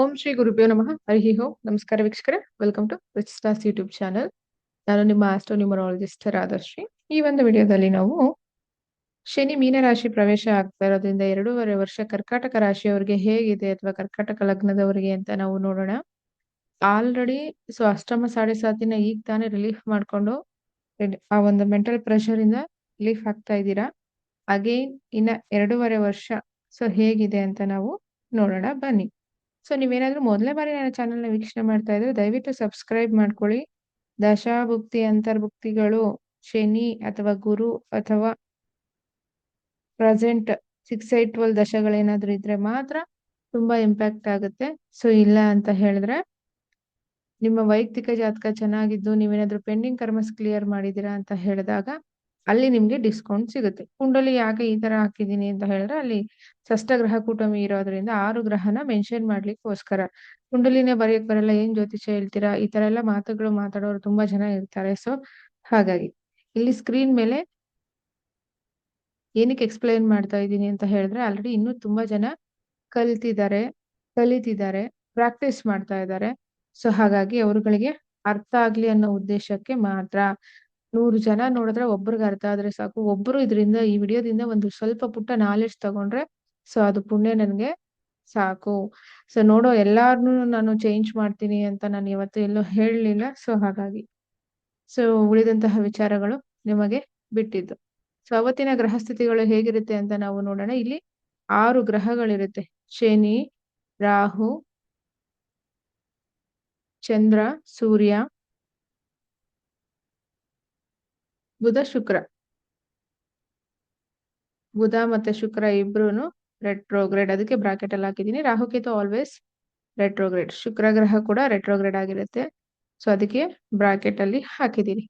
ಓಂ ಶ್ರೀ ಗುರುಭ್ಯೋ ನಮಃ. ಹರಿ ಓಂ. ನಮಸ್ಕಾರ ವೀಕ್ಷಕರೇ. Welcome to Rich Stars YouTube channel ನಾನು ನಿಮ್ಮ ಆಸ್ಟ್ರೋ ನ್ಯೂಮರಾಲಜಿಸ್ಟ್ ರಾಧಶ್ರೀ ಈ ಒಂದು ವಿಡಿಯೋದಲ್ಲಿ ನಾವು ಶನಿ ಮೀನರಾಶಿ ಪ್ರವೇಶ ಆಗ್ತಾ ಇರೋದ್ರಿಂದ ಎರಡೂವರೆ ವರ್ಷ ಕರ್ಕಾಟಕ ರಾಶಿಯವರಿಗೆ ಹೇಗಿದೆ ಅಥವಾ ಕರ್ಕಾಟಕ ಲಗ್ನದವರಿಗೆ ಅಂತ ನಾವು ನೋಡೋಣ. ಆಲ್ರೆಡಿ ಸೊ ಅಷ್ಟಮ ಸಾಡೆ ಸಾತಿನ ಈಗ ತಾನೇ ರಿಲೀಫ್ ಮಾಡ್ಕೊಂಡು ಆ ಒಂದು ಮೆಂಟಲ್ ಪ್ರೆಷರ್ ಇಂದ ರಿಲೀಫ್ ಆಗ್ತಾ ಇದ್ದೀರಾ? ಅಗೇನ್ ಇನ್ನ ಎರಡೂವರೆ ವರ್ಷ ಸೊ ಹೇಗಿದೆ ಅಂತ ನಾವು ನೋಡೋಣ. ಬನ್ನಿ. ಸೊ ನೀವೇನಾದ್ರೂ ಮೊದಲೇ ಬಾರಿ ನನ್ನ ಚಾನಲ್ನ ವೀಕ್ಷಣೆ ಮಾಡ್ತಾ ಇದ್ರೆ ದಯವಿಟ್ಟು ಸಬ್ಸ್ಕ್ರೈಬ್ ಮಾಡ್ಕೊಳ್ಳಿ. ದಶಾಭುಕ್ತಿ, ಅಂತರ್ಭುಕ್ತಿಗಳು, ಶನಿ ಅಥವಾ ಗುರು ಅಥವಾ ಪ್ರೆಸೆಂಟ್ ಸಿಕ್ಸ್ ಏಟ್ ಟ್ವೆಲ್ ದಶಗಳೇನಾದ್ರೂ ಇದ್ರೆ ಮಾತ್ರ ತುಂಬಾ ಇಂಪ್ಯಾಕ್ಟ್ ಆಗುತ್ತೆ. ಸೊ ಇಲ್ಲ ಅಂತ ಹೇಳಿದ್ರೆ ನಿಮ್ಮ ವೈಯಕ್ತಿಕ ಜಾತಕ ಚೆನ್ನಾಗಿದ್ದು ನೀವೇನಾದ್ರೂ ಪೆಂಡಿಂಗ್ ಕರ್ಮಸ್ ಕ್ಲಿಯರ್ ಮಾಡಿದೀರಾ ಅಂತ ಹೇಳಿದಾಗ ಅಲ್ಲಿ ನಿಮ್ಗೆ ಡಿಸ್ಕೌಂಟ್ ಸಿಗುತ್ತೆ. ಕುಂಡಲಿ ಯಾಕೆ ಈ ತರ ಹಾಕಿದೀನಿ ಅಂತ ಹೇಳಿದ್ರೆ ಅಲ್ಲಿ ಷಷ್ಠ ಗ್ರಹ ಕೂಟಮಿ ಇರೋದ್ರಿಂದ ಆರು ಗ್ರಹನ ಮೆನ್ಷನ್ ಮಾಡ್ಲಿಕ್ಕೋಸ್ಕರ. ಕುಂಡಲಿನೇ ಬರೆಯಕ್ ಬರಲ್ಲ, ಏನ್ ಜ್ಯೋತಿಷ್ಯ ಹೇಳ್ತೀರಾ? ಈ ತರ ಎಲ್ಲ ಮಾತುಗಳು ಮಾತಾಡೋರು ತುಂಬಾ ಜನ ಇರ್ತಾರೆ. ಸೊ ಹಾಗಾಗಿ ಇಲ್ಲಿ ಸ್ಕ್ರೀನ್ ಮೇಲೆ ಏನಕ್ಕೆ ಎಕ್ಸ್ಪ್ಲೈನ್ ಮಾಡ್ತಾ ಇದ್ದೀನಿ ಅಂತ ಹೇಳಿದ್ರೆ ಆಲ್ರೆಡಿ ಇನ್ನೂ ತುಂಬಾ ಜನ ಕಲ್ತಿದ್ದಾರೆ, ಕಲಿತಿದ್ದಾರೆ ಪ್ರಾಕ್ಟೀಸ್ ಮಾಡ್ತಾ ಇದ್ದಾರೆ. ಸೊ ಹಾಗಾಗಿ ಅವರುಗಳಿಗೆ ಅರ್ಥ ಆಗ್ಲಿ ಅನ್ನೋ ಉದ್ದೇಶಕ್ಕೆ ಮಾತ್ರ. ನೂರು ಜನ ನೋಡಿದ್ರೆ ಒಬ್ರಿಗೆ ಅರ್ಥ ಆದ್ರೆ ಸಾಕು. ಒಬ್ರು ಇದರಿಂದ, ಈ ವಿಡಿಯೋದಿಂದ ಒಂದು ಸ್ವಲ್ಪ ಪುಟ್ಟ ನಾಲೆಜ್ ತಗೊಂಡ್ರೆ ಸೊ ಅದು ಪುಣ್ಯ ನನ್ಗೆ ಸಾಕು. ಸೊ ನೋಡೋ, ಎಲ್ಲಾರ್ನು ನಾನು ಚೇಂಜ್ ಮಾಡ್ತೀನಿ ಅಂತ ನಾನು ಇವತ್ತು ಎಲ್ಲೂ ಹೇಳಲಿಲ್ಲ. ಸೊ ಹಾಗಾಗಿ ಸೊ ಉಳಿದಂತಹ ವಿಚಾರಗಳು ನಿಮಗೆ ಬಿಟ್ಟಿದ್ದು. ಸೊ ಅವತ್ತಿನ ಗ್ರಹ ಸ್ಥಿತಿಗಳು ಹೇಗಿರುತ್ತೆ ಅಂತ ನಾವು ನೋಡೋಣ. ಇಲ್ಲಿ ಆರು ಗ್ರಹಗಳಿರುತ್ತೆ. ಶನಿ, ರಾಹು, ಚಂದ್ರ, ಸೂರ್ಯ ಬುಧ, ಶುಕ್ರ. ಬುಧ ಮತ್ತೆ ಶುಕ್ರ ಇಬ್ರು ರೆಟ್ರೋಗ್ರೇಡ್ ಅದಕ್ಕೆ ಬ್ರಾಕೆಟ್ ಅಲ್ಲಿ ಹಾಕಿದೀನಿ ರಾಹುಕೇತು ಆಲ್ವೇಸ್ ರೆಟ್ರೋಗ್ರೇಡ್ ಶುಕ್ರ ಗ್ರಹ ಕೂಡ ರೆಟ್ರೋಗ್ರೇಡ್ ಆಗಿರುತ್ತೆ. ಸೊ ಅದಕ್ಕೆ ಬ್ರಾಕೆಟ್ ಅಲ್ಲಿ ಹಾಕಿದೀನಿ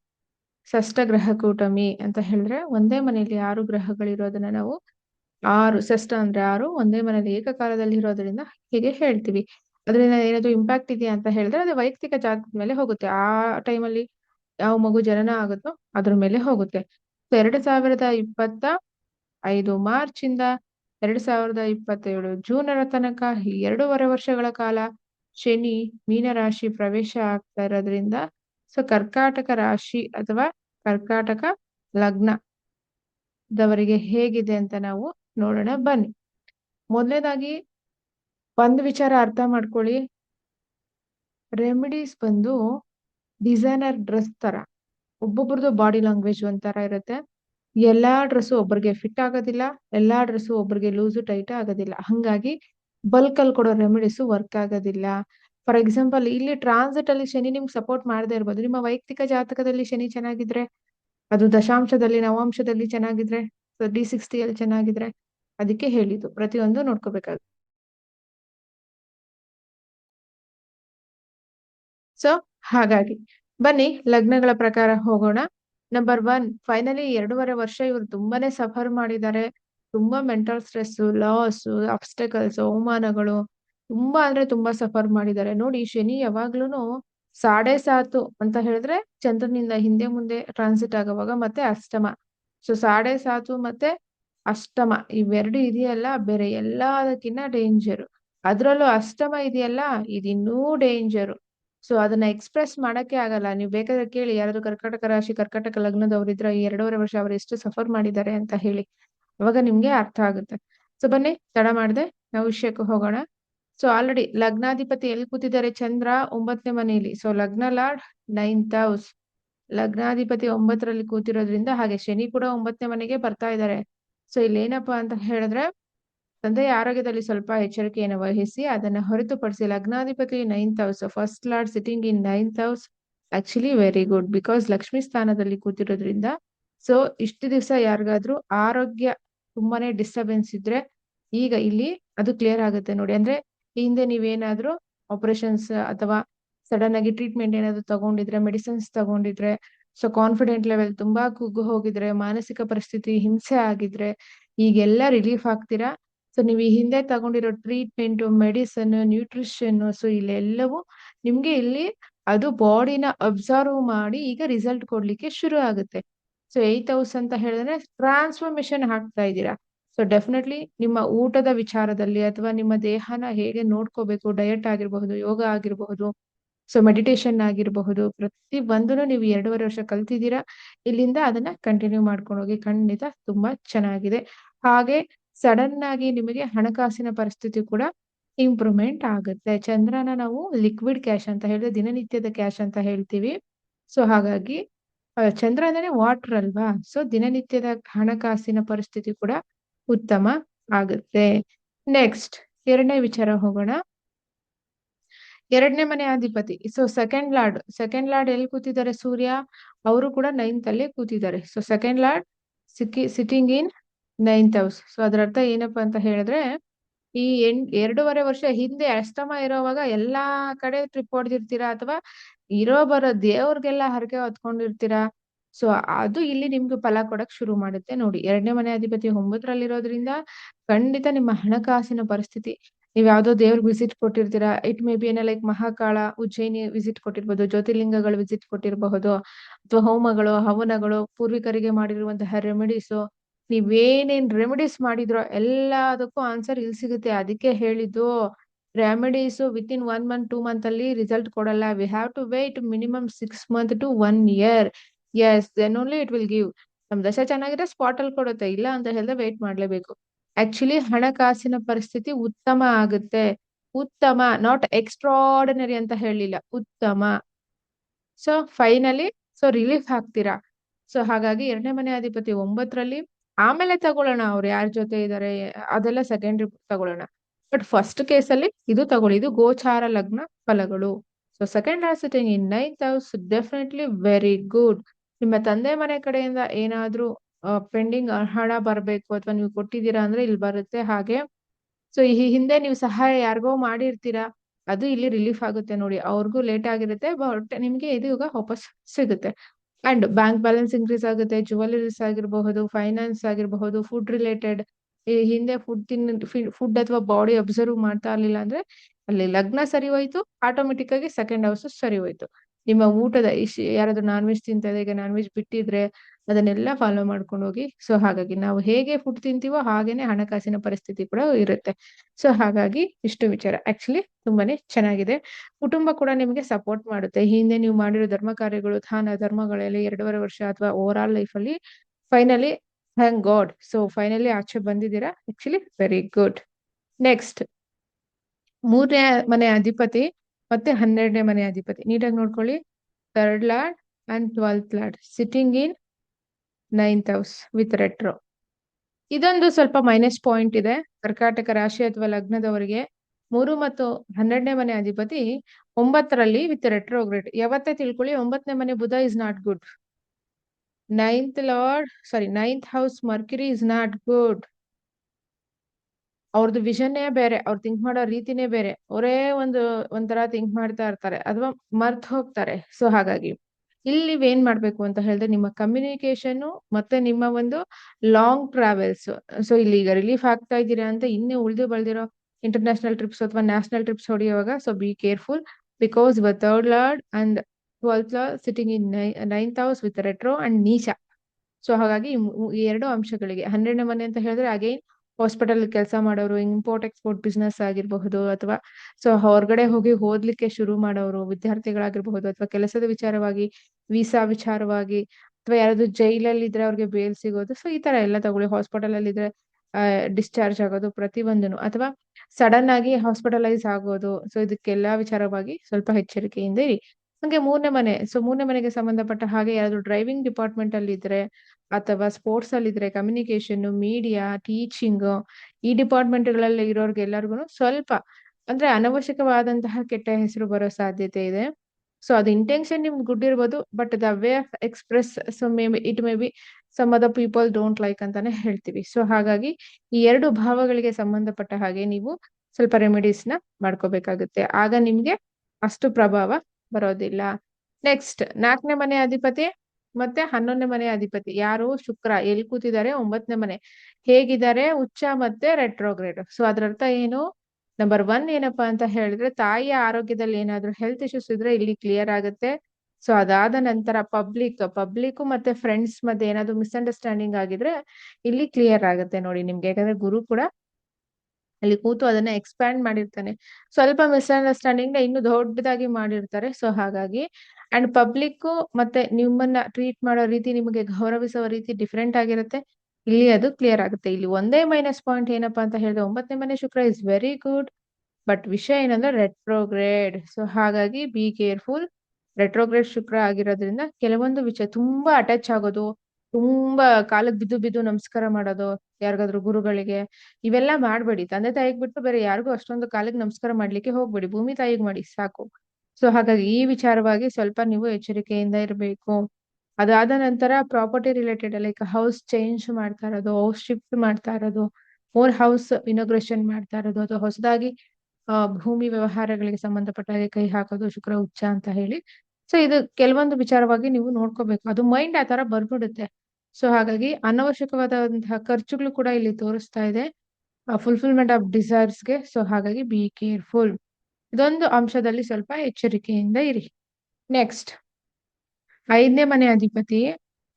ಷಷ್ಠ ಗ್ರಹ ಕೂಟಮಿ ಅಂತ ಹೇಳಿದ್ರೆ ಒಂದೇ ಮನೆಯಲ್ಲಿ ಆರು ಗ್ರಹಗಳಿರೋದನ್ನ ನಾವು ಆರು, ಷಷ್ಠ ಅಂದ್ರೆ ಆರು, ಒಂದೇ ಮನೆಯಲ್ಲಿ ಏಕಕಾಲದಲ್ಲಿ ಇರೋದ್ರಿಂದ ಹೀಗೆ ಹೇಳ್ತೀವಿ. ಅದರಿಂದ ಏನಾದ್ರು ಇಂಪ್ಯಾಕ್ಟ್ ಇದೆಯಾ ಅಂತ ಹೇಳಿದ್ರೆ ಅದು ವೈಯಕ್ತಿಕ ಜಾಗದ ಮೇಲೆ ಹೋಗುತ್ತೆ. ಆ ಟೈಮಲ್ಲಿ ಯಾವ ಮಗು ಜನನ ಆಗುತ್ತೋ ಅದ್ರ ಮೇಲೆ ಹೋಗುತ್ತೆ. ಎರಡ್ ಸಾವಿರದ ಇಪ್ಪತ್ತ ಐದು ಮಾರ್ಚ್ ಇಂದ ಎರಡ್ ಸಾವಿರದ ಇಪ್ಪತ್ತೇಳು ಜೂನರ ತನಕ ಈ ಎರಡೂವರೆ ವರ್ಷಗಳ ಕಾಲ ಶನಿ ಮೀನರಾಶಿ ಪ್ರವೇಶ ಆಗ್ತಾ ಇರೋದ್ರಿಂದ ಸೊ ಕರ್ಕಾಟಕ ರಾಶಿ ಅಥವಾ ಕರ್ಕಾಟಕ ಲಗ್ನ ದವರಿಗೆ ಹೇಗಿದೆ ಅಂತ ನಾವು ನೋಡೋಣ. ಬನ್ನಿ. ಮೊದಲನೇದಾಗಿ ಒಂದು ವಿಚಾರ ಅರ್ಥ ಮಾಡ್ಕೊಳ್ಳಿ. ರೆಮಿಡೀಸ್ ಬಂದು ಡಿಸೈನರ್ ಡ್ರೆಸ್ ತರ. ಒಬ್ಬೊಬ್ರದ್ದು ಬಾಡಿ ಲ್ಯಾಂಗ್ವೇಜ್ ಒಂಥರ ಇರುತ್ತೆ. ಎಲ್ಲಾ ಡ್ರೆಸ್ಸು ಒಬ್ಬರಿಗೆ ಫಿಟ್ ಆಗೋದಿಲ್ಲ, ಎಲ್ಲಾ ಡ್ರೆಸ್ಸು ಒಬ್ಬರಿಗೆ ಲೂಸು ಟೈಟ್ ಆಗೋದಿಲ್ಲ. ಹಂಗಾಗಿ ಬಲ್ಕ್ ಅಲ್ಲಿ ಕೊಡೋ ರೆಮಿಡೀಸ್ ವರ್ಕ್ ಆಗೋದಿಲ್ಲ. ಫಾರ್ ಎಕ್ಸಾಂಪಲ್ ಇಲ್ಲಿ ಟ್ರಾನ್ಸಿಟ್ ಅಲ್ಲಿ ಶನಿ ನಿಮ್ಗೆ ಸಪೋರ್ಟ್ ಮಾಡದೇ ಇರ್ಬೋದು. ನಿಮ್ಮ ವೈಯಕ್ತಿಕ ಜಾತಕದಲ್ಲಿ ಶನಿ ಚೆನ್ನಾಗಿದ್ರೆ, ಅದು ದಶಾಂಶದಲ್ಲಿ, ನವಾಂಶದಲ್ಲಿ ಚೆನ್ನಾಗಿದ್ರೆ ಡಿ ಸಿಕ್ಸ್ಟಿಯಲ್ಲಿ ಚೆನ್ನಾಗಿದ್ರೆ, ಅದಕ್ಕೆ ಹೇಳಿದ್ದು. ಪ್ರತಿಯೊಂದು ನೋಡ್ಕೋಬೇಕಾಗುತ್ತೆ. ಸೊ ಹಾಗಾಗಿ, ಬನ್ನಿ, ಲಗ್ನಗಳ ಪ್ರಕಾರ ಹೋಗೋಣ. ನಂಬರ್ ಒನ್ ಫೈನಲಿ ಎರಡೂವರೆ ವರ್ಷ ಇವರು ತುಂಬಾನೇ ಸಫರ್ ಮಾಡಿದ್ದಾರೆ. ತುಂಬಾ ಮೆಂಟಲ್ ಸ್ಟ್ರೆಸ್ ಲಾಸ್ ಅಬ್ಸ್ಟೆಕಲ್ಸ್ ಅವಮಾನಗಳು ತುಂಬಾ ಅಂದ್ರೆ ತುಂಬಾ ಸಫರ್ ಮಾಡಿದ್ದಾರೆ. ನೋಡಿ, ಶನಿ ಯಾವಾಗ್ಲೂನು ಸಾಡೆ ಸಾತು ಅಂತ ಹೇಳಿದ್ರೆ ಚಂದ್ರನಿಂದ ಹಿಂದೆ ಮುಂದೆ ಟ್ರಾನ್ಸಿಟ್ ಆಗುವಾಗ ಮತ್ತೆ ಅಷ್ಟಮ. ಸೊ ಸಾಡೆ ಸಾತು ಮತ್ತೆ ಅಷ್ಟಮ. ಇವೆರಡು ಇದೆಯಲ್ಲ, ಬೇರೆ ಎಲ್ಲದಕ್ಕಿನ್ನ ಡೇಂಜರ್ ಅದ್ರಲ್ಲೂ ಅಷ್ಟಮ ಇದೆಯಲ್ಲ, ಇದಿನ್ನೂ ಡೇಂಜರು ಸೊ ಅದನ್ನ ಎಕ್ಸ್ಪ್ರೆಸ್ ಮಾಡಕ್ಕೆ ಆಗಲ್ಲ. ನೀವು ಬೇಕಾದ್ರೆ ಕೇಳಿ, ಯಾರಾದ್ರೂ ಕರ್ಕಾಟಕ ರಾಶಿ, ಕರ್ಕಾಟಕ ಲಗ್ನದವ್ರಿದ್ರ ಈ ಎರಡೂವರೆ ವರ್ಷ ಅವ್ರು ಎಷ್ಟು ಸಫರ್ ಮಾಡಿದ್ದಾರೆ ಅಂತ ಹೇಳಿ. ಅವಾಗ ನಿಮ್ಗೆ ಅರ್ಥ ಆಗುತ್ತೆ. ಸೊ ಬನ್ನಿ, ತಡ ಮಾಡದೆ, ನಾವು ವಿಷಯಕ್ಕೆ ಹೋಗೋಣ. ಸೊ ಆಲ್ರೆಡಿ ಲಗ್ನಾಧಿಪತಿ ಎಲ್ಲಿ ಕೂತಿದ್ದಾರೆ? ಚಂದ್ರ ಒಂಬತ್ತನೇ ಮನೆಯಲ್ಲಿ. ಸೊ ಲಗ್ನ ಲಾರ್ಡ್ ನೈನ್ತ್ ಹೌಸ್ ಲಗ್ನಾಧಿಪತಿ ಒಂಬತ್ತರಲ್ಲಿ ಕೂತಿರೋದ್ರಿಂದ ಹಾಗೆ ಶನಿ ಕೂಡ ಒಂಬತ್ತನೇ ಮನೆಗೆ ಬರ್ತಾ ಇದ್ದಾರೆ. ಸೊ ಇಲ್ಲಿ ಏನಪ್ಪಾ ಅಂತ ಹೇಳಿದ್ರೆ ತಂದೆಯ ಆರೋಗ್ಯದಲ್ಲಿ ಸ್ವಲ್ಪ ಎಚ್ಚರಿಕೆಯನ್ನು ವಹಿಸಿ ಅದನ್ನ ಹೊರತುಪಡಿಸಿ ಲಗ್ನಾಧಿಪತಿ ninth house, first lord sitting in ninth house, actually very good because Lakshmi ಸ್ಥಾನದಲ್ಲಿ ಕೂತಿರೋದ್ರಿಂದ. ಸೊ, ಇಷ್ಟು ದಿವಸ ಯಾರಿಗಾದ್ರೂ ಆರೋಗ್ಯ ತುಂಬಾನೇ ಡಿಸ್ಟರ್ಬೆನ್ಸ್ ಇದ್ರೆ ಈಗ ಇಲ್ಲಿ ಅದು ಕ್ಲಿಯರ್ ಆಗುತ್ತೆ ನೋಡಿ. ಅಂದ್ರೆ ಹಿಂದೆ ನೀವೇನಾದ್ರೂ ಆಪರೇಷನ್ಸ್ ಅಥವಾ ಸಡನ್ ಆಗಿ ಟ್ರೀಟ್ಮೆಂಟ್ ಏನಾದ್ರು ತಗೊಂಡಿದ್ರೆ, ಮೆಡಿಸಿನ್ಸ್ ತಗೊಂಡಿದ್ರೆ, ಸೊ ಕಾನ್ಫಿಡೆಂಟ್ ಲೆವೆಲ್ ತುಂಬಾ ಕುಗ್ಗು ಹೋಗಿದ್ರೆ, ಮಾನಸಿಕ ಪರಿಸ್ಥಿತಿ ಹಿಂಸೆ ಆಗಿದ್ರೆ, ಈಗೆಲ್ಲ ರಿಲೀಫ್ ಆಗ್ತೀರಾ? ಸೊ ನೀವು ಈ ಹಿಂದೆ ತಗೊಂಡಿರೋ ಟ್ರೀಟ್ಮೆಂಟ್ ಮೆಡಿಸನ್ ನ್ಯೂಟ್ರಿಷನ್ ಸೊ ಇಲ್ಲೆಲ್ಲವೂ ನಿಮ್ಗೆ ಇಲ್ಲಿ ಅದು ಬಾಡಿನ ಅಬ್ಸರ್ವ್ ಮಾಡಿ ಈಗ ರಿಸಲ್ಟ್ ಕೊಡ್ಲಿಕ್ಕೆ ಶುರು ಆಗುತ್ತೆ. ಸೊ ಏಟ್ ಹೌಸ್ ಅಂತ ಹೇಳಿದ್ರೆ ಟ್ರಾನ್ಸ್ಫಾರ್ಮೇಶನ್ ಹಾಕ್ತಾ ಇದ್ದೀರಾ. ಸೊ ಡೆಫಿನೆಟ್ಲಿ ನಿಮ್ಮ ಊಟದ ವಿಚಾರದಲ್ಲಿ ಅಥವಾ ನಿಮ್ಮ ದೇಹನ ಹೇಗೆ ನೋಡ್ಕೋಬೇಕು ಡಯಟ್ ಆಗಿರಬಹುದು, ಯೋಗ ಆಗಿರಬಹುದು ಸೊ ಮೆಡಿಟೇಷನ್ ಆಗಿರಬಹುದು, ಪ್ರತಿ ಒಂದನ್ನು ನೀವು ಎರಡೂವರೆ ವರ್ಷ ಕಲ್ತಿದ್ದೀರಾ, ಇಲ್ಲಿಂದ ಅದನ್ನ ಕಂಟಿನ್ಯೂ ಮಾಡ್ಕೊಂಡು ಹೋಗಿ ಖಂಡಿತ ತುಂಬಾ ಚೆನ್ನಾಗಿದೆ. ಹಾಗೆ ಸಡನ್ ಆಗಿ ನಿಮಗೆ ಹಣಕಾಸಿನ ಪರಿಸ್ಥಿತಿ ಕೂಡ ಇಂಪ್ರೂವ್ಮೆಂಟ್ ಆಗುತ್ತೆ. ಚಂದ್ರನ ನಾವು ಲಿಕ್ವಿಡ್ ಕ್ಯಾಶ್ ಅಂತ ಹೇಳಿದ್ರೆ ದಿನನಿತ್ಯದ ಕ್ಯಾಶ್ ಅಂತ ಹೇಳ್ತೀವಿ. ಸೊ ಹಾಗಾಗಿ ಚಂದ್ರ ಅಂದ್ರೆ ವಾಟರ್ ಅಲ್ವಾ? ಸೊ ದಿನನಿತ್ಯದ ಹಣಕಾಸಿನ ಪರಿಸ್ಥಿತಿ ಕೂಡ ಉತ್ತಮ ಆಗುತ್ತೆ. ನೆಕ್ಸ್ಟ್ ಎರಡನೇ ವಿಚಾರ ಹೋಗೋಣ. ಎರಡನೇ ಮನೆ ಅಧಿಪತಿ so second lord second lord ಎಲ್ಲಿ ಕೂತಿದ್ದಾರೆ? ಸೂರ್ಯ, ಅವರು ಕೂಡ ನೈನ್ತ್ ಅಲ್ಲೇ ಕೂತಿದ್ದಾರೆ. ಸೊ ಸೆಕೆಂಡ್ ಲಾರ್ಡ್ ಸಿಕ್ಕಿ sitting in ninth house so ಅದರ ಅರ್ಥ ಏನಪ್ಪಾ ಅಂತ ಹೇಳಿದ್ರೆ, ಈ ಎಂ ಎರಡೂವರೆ ವರ್ಷ ಹಿಂದೆ ಅಷ್ಟಮ ಇರೋವಾಗ ಎಲ್ಲಾ ಕಡೆ ಟ್ರಿಪ್ ಹೊಡೆದಿರ್ತೀರಾ ಅಥವಾ ಇರೋ ಬರೋ ದೇವ್ರಿಗೆಲ್ಲ ಹರಕೆ ಹೊತ್ಕೊಂಡಿರ್ತೀರಾ? ಸೊ ಅದು ಇಲ್ಲಿ ನಿಮ್ಗೆ ಫಲ ಕೊಡಕ್ ಶುರು ಮಾಡುತ್ತೆ ನೋಡಿ. ಎರಡನೇ ಮನೆ ಅಧಿಪತಿ ಒಂಬತ್ತರಲ್ಲಿರೋದ್ರಿಂದ ಖಂಡಿತ ನಿಮ್ಮ ಹಣಕಾಸಿನ ಪರಿಸ್ಥಿತಿ. ನೀವ್ ಯಾವ್ದೋ ದೇವ್ರಿಗೆ ವಿಸಿಟ್ ಕೊಟ್ಟಿರ್ತೀರಾ. ಇಟ್ ಮೇ ಬಿ ಏನೋ ಲೈಕ್ ಮಹಾಕಾಳ, ಉಜ್ಜಯಿನಿ ವಿಸಿಟ್ ಕೊಟ್ಟಿರ್ಬೋದು, ಜ್ಯೋತಿರ್ಲಿಂಗಗಳು ವಿಸಿಟ್ ಕೊಟ್ಟಿರಬಹುದು, ಅಥವಾ ಹೋಮಗಳು, ಹವನಗಳು, ಪೂರ್ವಿಕರಿಗೆ ಮಾಡಿರುವಂತಹ ರೆಮಿಡೀಸು ನೀವೇನೇನ್ ರೆಮಿಡೀಸ್ ಮಾಡಿದ್ರೋ ಎಲ್ಲದಕ್ಕೂ ಆನ್ಸರ್ ಇಲ್ಲಿ ಸಿಗುತ್ತೆ. ಅದಕ್ಕೆ ಹೇಳಿದ್ದು remedies within one month two month ಅಲ್ಲಿ ರಿಸಲ್ಟ್ ಕೊಡಲ್ಲ. We have to wait minimum six month to one year yes then only it will give ನಮ್ ದಶ ಚೆನ್ನಾಗಿದ್ರೆ ಸ್ಪಾಟ್ ಅಲ್ಲಿ ಕೊಡುತ್ತೆ. ಇಲ್ಲ ಅಂತ ಹೇಳಿದ್ರೆ ವೇಟ್ ಮಾಡ್ಲೇಬೇಕು. ಆಕ್ಚುಲಿ ಹಣಕಾಸಿನ ಪರಿಸ್ಥಿತಿ ಉತ್ತಮ ಆಗುತ್ತೆ. ಉತ್ತಮ ನಾಟ್ ಎಕ್ಸ್ಟ್ರಾರ್ಡಿನರಿ ಅಂತ ಹೇಳಿಲ್ಲ ಉತ್ತಮ. ಸೊ ಫೈನಲಿ ಸೊ ರಿಲೀಫ್ ಹಾಕ್ತೀರಾ ಸೊ ಹಾಗಾಗಿ ಎರಡನೇ ಮನೆ ಅಧಿಪತಿ ಒಂಬತ್ತರಲ್ಲಿ ಆಮೇಲೆ ತಗೊಳ್ಳೋಣ ಅವ್ರು ಯಾರ ಜೊತೆ ಇದಾರೆ, ಅದೆಲ್ಲ ಸೆಕೆಂಡ್ರಿ ತಗೊಳ್ಳೋಣ. ಬಟ್ ಫಸ್ಟ್ ಕೇಸ್ ಅಲ್ಲಿ ಇದು ತಗೊಳ್ಳಿ, ಇದು ಗೋಚಾರ ಲಗ್ನ ಫಲಗಳು. So second house sitting in ninth house definitely very good ನಿಮ್ಮ ತಂದೆ ಮನೆ ಕಡೆಯಿಂದ ಏನಾದ್ರೂ ಪೆಂಡಿಂಗ್ ಹಣ ಬರಬೇಕು ಅಥವಾ ನೀವು ಕೊಟ್ಟಿದ್ದೀರಾ ಅಂದ್ರೆ ಇಲ್ಲಿ ಬರುತ್ತೆ ಹಾಗೆ. ಸೊ ಈ ಹಿಂದೆ ನೀವು ಸಹಾಯ ಯಾರಿಗೋ ಮಾಡಿರ್ತೀರಾ, ಅದು ಇಲ್ಲಿ ರಿಲೀಫ್ ಆಗುತ್ತೆ ನೋಡಿ. ಅವ್ರಿಗೂ ಲೇಟ್ ಆಗಿರುತ್ತೆ ಬಟ್ ನಿಮ್ಗೆ ಇದು ಈಗ ವಾಪಸ್ ಸಿಗುತ್ತೆ. ಅಂಡ್ ಬ್ಯಾಂಕ್ ಬ್ಯಾಲೆನ್ಸ್ ಇನ್ಕ್ರೀಸ್ ಆಗುತ್ತೆ ಜುವೆಲರೀಸ್ ಆಗಿರಬಹುದು ಫೈನಾನ್ಸ್ ಆಗಿರಬಹುದು ಫುಡ್ ರಿಲೇಟೆಡ್ ಈ ಹಿಂದೆ ಫುಡ್ ತಿನ್ ಫುಡ್ ಅಥವಾ ಬಾಡಿ ಅಬ್ಸರ್ವ್ ಮಾಡ್ತಾ ಇರ್ಲಿಲ್ಲ ಅಂದ್ರೆ ಅಲ್ಲಿ ಲಗ್ನ ಸರಿ ಹೋಯ್ತು ಆಟೋಮೆಟಿಕ್ ಆಗಿ ಸೆಕೆಂಡ್ ಹೌಸ್ ಸರಿ ಹೋಯ್ತು. ನಿಮ್ಮ ಊಟದ ಯಾರಾದ್ರೂ ನಾನ್ ವೆಜ್ ತಿಂತಾ ಈಗ ನಾನ್ ವೆಜ್ ಬಿಟ್ಟಿದ್ರೆ ಅದನ್ನೆಲ್ಲ ಫಾಲೋ ಮಾಡ್ಕೊಂಡು ಹೋಗಿ ಸೊ ಹಾಗಾಗಿ ನಾವು ಹೇಗೆ ಫುಡ್ ತಿಂತೀವೋ ಹಾಗೇನೆ ಹಣಕಾಸಿನ ಪರಿಸ್ಥಿತಿ ಕೂಡ ಇರುತ್ತೆ. ಸೊ ಹಾಗಾಗಿ ಇಷ್ಟು ವಿಚಾರ. ಆಕ್ಚುಲಿ ತುಂಬಾನೇ ಚೆನ್ನಾಗಿದೆ. ಕುಟುಂಬ ಕೂಡ ನಿಮಗೆ ಸಪೋರ್ಟ್ ಮಾಡುತ್ತೆ. ಹಿಂದೆ ನೀವು ಮಾಡಿರೋ ಧರ್ಮ ಕಾರ್ಯಗಳು, ದಾನ ಧರ್ಮಗಳಲ್ಲಿ ಎರಡೂವರೆ ವರ್ಷ ಅಥವಾ ಓವರ್ ಆಲ್ ಲೈಫ್ ಅಲ್ಲಿ finally thank god so finally ಆಚೆ ಬಂದಿದ್ದೀರಾ? ಆಕ್ಚುಲಿ ವೆರಿ ಗುಡ್ ನೆಕ್ಸ್ಟ್ ಮೂರನೇ ಮನೆ ಅಧಿಪತಿ ಮತ್ತೆ ಹನ್ನೆರಡನೇ ಮನೆ ಅಧಿಪತಿ. ನೀಟಾಗಿ ನೋಡ್ಕೊಳ್ಳಿ. Third lord and twelfth lord sitting in ninth house with retro ಇದೊಂದು ಸ್ವಲ್ಪ ಮೈನಸ್ ಪಾಯಿಂಟ್ ಇದೆ. ಕರ್ಕಾಟಕ ರಾಶಿ ಅಥವಾ ಲಗ್ನದವರಿಗೆ ಮೂರು ಮತ್ತು ಹನ್ನೆರಡನೇ ಮನೆ ಅಧಿಪತಿ ಒಂಬತ್ತರಲ್ಲಿ ವಿತ್ ರೆಟ್ರೋಗ್ರೇಡ್ ಯಾವತ್ತೇ ತಿಳ್ಕೊಳ್ಳಿ, ಒಂಬತ್ತನೇ ಮನೆ Budha is not good ninth lord sorry ninth house Mercury is not good ಅವ್ರದ್ದು ವಿಷನ್ನೇ ಬೇರೆ, ಅವ್ರು ಥಿಂಕ್ ಮಾಡೋ ರೀತಿನೇ ಬೇರೆ. ಅವರೇ ಒಂದು, ಒಂಥರ ಥಿಂಕ್ ಮಾಡ್ತಾ ಇರ್ತಾರೆ. ಅಥವಾ ಮರ್ತ್ ಹೋಗ್ತಾರೆ. ಸೊ ಹಾಗಾಗಿ ಇಲ್ಲಿ ಏನ್ ಮಾಡ್ಬೇಕು ಅಂತ ಹೇಳಿದ್ರೆ ನಿಮ್ಮ ಕಮ್ಯುನಿಕೇಶನ್ ಮತ್ತೆ ನಿಮ್ಮ ಒಂದು ಲಾಂಗ್ ಟ್ರಾವೆಲ್ಸ್ ಸೊ ಇಲ್ಲಿ ಈಗ ರಿಲೀಫ್ ಆಗ್ತಾ ಇದ್ದೀರಾ ಅಂತ ಇನ್ನೇ ಉಳಿದು ಬಳದಿರೋ ಇಂಟರ್ನ್ಯಾಷನಲ್ ಟ್ರಿಪ್ಸ್ ಅಥವಾ ನ್ಯಾಷನಲ್ ಟ್ರಿಪ್ಸ್ ಹೊಡೆಯುವಾಗ so be careful because your third lord and twelfth lord sitting in ninth house with retro and ನೀಚ ಸೊ ಹಾಗಾಗಿ ಈ ಎರಡು ಅಂಶಗಳಿಗೆ, ಹನ್ನೆರಡನೇ ಮನೆ ಅಂತ ಹೇಳಿದ್ರೆ ಅಗೈನ್ ಹಾಸ್ಪಿಟಲ್ ಕೆಲಸ ಮಾಡೋರು ಇಂಪೋರ್ಟ್ ಎಕ್ಸ್ಪೋರ್ಟ್ ಬಿಸ್ನೆಸ್ ಆಗಿರಬಹುದು ಅಥವಾ ಸೊ ಹೊರಗಡೆ ಹೋಗಿ ಓದ್ಲಿಕ್ಕೆ ಶುರು ಮಾಡೋರು, ವಿದ್ಯಾರ್ಥಿಗಳಾಗಿರ್ಬಹುದು ಅಥವಾ ಕೆಲಸದ ವಿಚಾರವಾಗಿ ವೀಸಾ ವಿಚಾರವಾಗಿ ಅಥವಾ ಯಾರಾದ್ರು ಜೈಲಲ್ಲಿ ಇದ್ರೆ ಅವ್ರಿಗೆ ಬೇಲ್ ಸಿಗೋದು. ಸೊ ಈ ತರ ಎಲ್ಲ ತಗೊಳ್ಳಿ. ಹಾಸ್ಪಿಟಲ್ ಅಲ್ಲಿ ಇದ್ರೆ ಡಿಸ್ಚಾರ್ಜ್ ಆಗೋದು ಪ್ರತಿಯೊಂದನು ಅಥವಾ ಸಡನ್ ಆಗಿ ಹಾಸ್ಪಿಟಲೈಸ್ ಆಗೋದು. ಸೊ ಇದಕ್ಕೆಲ್ಲಾ ವಿಚಾರವಾಗಿ ಸ್ವಲ್ಪ ಎಚ್ಚರಿಕೆಯಿಂದ ಇರಿ. ಹಂಗೆ ಮೂರನೇ ಮನೆ ಸೊ ಮೂರನೇ ಮನೆಗೆ ಸಂಬಂಧಪಟ್ಟ ಹಾಗೆ ಯಾರಾದ್ರೂ ಡ್ರೈವಿಂಗ್ ಡಿಪಾರ್ಟ್ಮೆಂಟ್ ಅಲ್ಲಿ ಇದ್ರೆ ಅಥವಾ ಸ್ಪೋರ್ಟ್ಸ್ ಅಲ್ಲಿ ಇದ್ರೆ ಕಮ್ಯುನಿಕೇಶನ್ ಮೀಡಿಯಾ ಟೀಚಿಂಗ್ ಈ ಡಿಪಾರ್ಟ್ಮೆಂಟ್ಗಳಲ್ಲಿ ಇರೋರ್ಗೆ ಎಲ್ಲರಿಗೂ ಸ್ವಲ್ಪ ಅಂದ್ರೆ ಅನವಶ್ಯಕವಾದಂತಹ ಕೆಟ್ಟ ಹೆಸರು ಬರೋ ಸಾಧ್ಯತೆ ಇದೆ. ಸೊ ಅದು ಇಂಟೆನ್ಷನ್ ನಿಮ್ಗೆ ಗುಡ್ ಇರ್ಬೋದು but the way of express so may be it may be some ಅದ ಪೀಪಲ್ ಡೋಂಟ್ ಲೈಕ್ ಅಂತಾನೆ ಹೇಳ್ತೀವಿ. ಸೊ ಹಾಗಾಗಿ ಈ ಎರಡು ಭಾವಗಳಿಗೆ ಸಂಬಂಧಪಟ್ಟ ಹಾಗೆ ನೀವು ಸ್ವಲ್ಪ ರೆಮಿಡೀಸ್ನ ಮಾಡ್ಕೋಬೇಕಾಗುತ್ತೆ. ಆಗ ನಿಮ್ಗೆ ಅಷ್ಟು ಪ್ರಭಾವ ಬರೋದಿಲ್ಲ. ನೆಕ್ಸ್ಟ್ ನಾಲ್ಕನೇ ಮನೆ ಅಧಿಪತಿ ಮತ್ತೆ ಹನ್ನೊಂದನೇ ಮನೆ ಅಧಿಪತಿ. ಯಾರು? ಶುಕ್ರ. ಎಲ್ಲಿ ಕೂತಿದ್ದಾರೆ? ಒಂಬತ್ತನೇ ಮನೆ. ಹೇಗಿದ್ದಾರೆ? ಉಚ್ಚ ಮತ್ತೆ ರೆಟ್ರೋಗ್ರೇಡ್ ಸೊ ಅದ್ರ ಅರ್ಥ ಏನು? ನಂಬರ್ ಒನ್ ಏನಪ್ಪಾ ಅಂತ ಹೇಳಿದ್ರೆ, ತಾಯಿಯ ಆರೋಗ್ಯದಲ್ಲಿ ಏನಾದ್ರೂ ಹೆಲ್ತ್ ಇಶ್ಯೂಸ್ ಇದ್ರೆ ಇಲ್ಲಿ ಕ್ಲಿಯರ್ ಆಗುತ್ತೆ. ಸೊ ಅದಾದ ನಂತರ ಪಬ್ಲಿಕ್ ಪಬ್ಲಿಕ್ ಮತ್ತೆ ಫ್ರೆಂಡ್ಸ್ ಮಧ್ಯೆ ಏನಾದ್ರು ಮಿಸ್ಅಂಡರ್ಸ್ಟ್ಯಾಂಡಿಂಗ್ ಆಗಿದ್ರೆ ಇಲ್ಲಿ ಕ್ಲಿಯರ್ ಆಗುತ್ತೆ ನೋಡಿ ನಿಮ್ಗೆ. ಯಾಕಂದ್ರೆ ಗುರು ಕೂಡ ಅಲ್ಲಿ ಕೂತು ಅದನ್ನ ಎಕ್ಸ್ಪ್ಯಾಂಡ್ ಮಾಡಿರ್ತಾನೆ. ಸ್ವಲ್ಪ ಮಿಸ್ಅಂಡರ್ಸ್ಟ್ಯಾಂಡಿಂಗ್ನ ಇನ್ನು ದೊಡ್ಡದಾಗಿ ಮಾಡಿರ್ತಾರೆ. ಸೊ ಹಾಗಾಗಿ ಅಂಡ್ ಪಬ್ಲಿಕ್ ಮತ್ತೆ ನಿಮ್ಮನ್ನ ಟ್ರೀಟ್ ಮಾಡೋ ರೀತಿ, ನಿಮಗೆ ಗೌರವಿಸುವ ರೀತಿ ಡಿಫ್ರೆಂಟ್ ಆಗಿರುತ್ತೆ. ಇಲ್ಲಿ ಅದು ಕ್ಲಿಯರ್ ಆಗುತ್ತೆ. ಇಲ್ಲಿ ಒಂದೇ ಮೈನಸ್ ಪಾಯಿಂಟ್ ಏನಪ್ಪಾ ಅಂತ ಹೇಳಿದ್ರೆ, ಒಂಬತ್ತನೇ ಮನೆ Shukra is very good but ವಿಷಯ ಏನಂದ್ರೆ ರೆಟ್ರೋಗ್ರೇಡ್ ಸೊ ಹಾಗಾಗಿ ಬಿ ಕೇರ್ಫುಲ್ ರೆಟ್ರೋಗ್ರೇಡ್ ಶುಕ್ರ ಆಗಿರೋದ್ರಿಂದ ಕೆಲವೊಂದು ವಿಷಯ ತುಂಬಾ ಅಟ್ಯಾಚ್ ಆಗೋದು ತುಂಬಾ ಕಾಲಕ್ಕೆ ಬಿದ್ದು ಬಿದ್ದು ನಮಸ್ಕಾರ ಮಾಡೋದು, ಯಾರಿಗಾದ್ರೂ ಗುರುಗಳಿಗೆ, ಇವೆಲ್ಲ ಮಾಡ್ಬೇಡಿ. ತಂದೆ ತಾಯಿಗೆ ಬಿಟ್ಟು ಬೇರೆ ಯಾರಿಗೂ ಅಷ್ಟೊಂದು ಕಾಲಕ್ಕೆ ನಮಸ್ಕಾರ ಮಾಡ್ಲಿಕ್ಕೆ ಹೋಗ್ಬೇಡಿ. ಭೂಮಿ ತಾಯಿಗೆ ಮಾಡಿ, ಸಾಕು. ಸೊ ಹಾಗಾಗಿ ಈ ವಿಚಾರವಾಗಿ ಸ್ವಲ್ಪ ನೀವು ಎಚ್ಚರಿಕೆಯಿಂದ ಇರಬೇಕು. ಅದಾದ ನಂತರ property related like house change ಮಾಡ್ತಾ ಇರೋದು ಹೌಸ್ ಶಿಫ್ಟ್ ಮಾಡ್ತಾ ಇರೋದು ಮೋರ್ ಹೌಸ್ ಇನೋಗ್ರೇಷನ್ ಮಾಡ್ತಾ ಇರೋದು. ಅಥವಾ ಹೊಸದಾಗಿ ಭೂಮಿ ವ್ಯವಹಾರಗಳಿಗೆ ಸಂಬಂಧಪಟ್ಟ ಹಾಗೆ ಕೈ ಹಾಕೋದು ಶುಕ್ರ ಉಚ್ಚ ಅಂತ ಹೇಳಿ. ಸೊ ಇದು ಕೆಲವೊಂದು ವಿಚಾರವಾಗಿ ನೀವು ನೋಡ್ಕೋಬೇಕು. ಅದು ಮೈಂಡ್ ಆ ತರ ಬರ್ಬಿಡುತ್ತೆ. ಸೊ ಹಾಗಾಗಿ ಅನವಶ್ಯಕವಾದಂತಹ ಖರ್ಚುಗಳು ಕೂಡ ಇಲ್ಲಿ ತೋರಿಸ್ತಾ ಇದೆ. ಫುಲ್ಫಿಲ್ಮೆಂಟ್ ಆಫ್ ಡಿಸೈರ್ಸ್ಗೆ ಸೊ ಹಾಗಾಗಿ ಬಿ ಕೇರ್ಫುಲ್ ಇದೊಂದು ಅಂಶದಲ್ಲಿ ಸ್ವಲ್ಪ ಎಚ್ಚರಿಕೆಯಿಂದ ಇರಿ. ನೆಕ್ಸ್ಟ್ ಐದನೇ ಮನೆ ಅಧಿಪತಿ